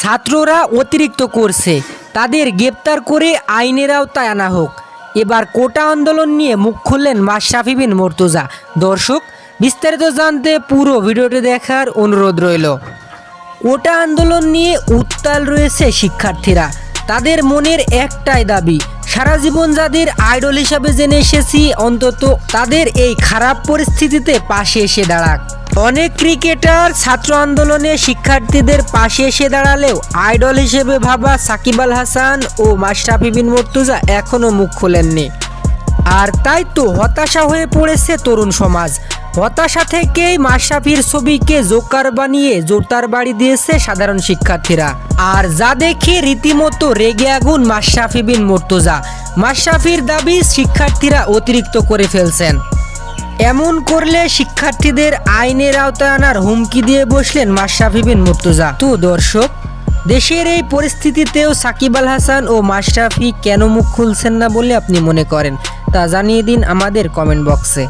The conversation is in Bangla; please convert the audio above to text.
ছাত্ররা অতিরিক্ত করছে। তাদের গ্রেপ্তার করে আইনের আওতায় আনা হোক। এবার কোটা আন্দোলন নিয়ে মুখ খুললেন মাশরাফি বিন মর্তুজা। দর্শক, বিস্তারিত জানতে পুরো ভিডিওটি দেখার অনুরোধ রইল। কোটা আন্দোলন নিয়ে উত্তাল রয়েছে শিক্ষার্থীরা। তাদের মনের একটাই দাবি, সারা জীবন যাদের আইডল হিসাবে জেনে এসেছি, অন্তত তাদের এই খারাপ পরিস্থিতিতে পাশে এসে দাঁড়াক। অনেক ক্রিকেটার ছাত্র আন্দোলনে শিক্ষার্থীদের পাশে এসে দাঁড়ালেও আইডল হিসেবে ভাবা সাকিব আল হাসান ও মাশরাফি বিন মর্তুজা এখনও মুখ খোলেননি। আর তাই তো হতাশা হয়ে পড়েছে তরুণ সমাজ। হতাশা থেকেই মাশরাফির ছবিকে জোকার বানিয়ে জোরদার বাড়ি দিয়েছে সাধারণ শিক্ষার্থীরা। আর যা দেখে রীতিমতো রেগে আগুন মাশরাফি বিন মর্তুজা। মাশরাফির দাবি শিক্ষার্থীরা অতিরিক্ত করে ফেলছেন। এমন করলে শিক্ষার্থীদের আইনের আওতায় আনার হুমকি দিয়ে বসলেন মাশরাফি বিন মুর্তজা। তো দর্শক, দেশের এই পরিস্থিতিতেও সাকিব আল হাসান ও মাশরাফি কেন মুখ খুলছেন না বলে আপনি মনে করেন? তা জানিয়ে দিন আমাদের কমেন্ট বক্সে।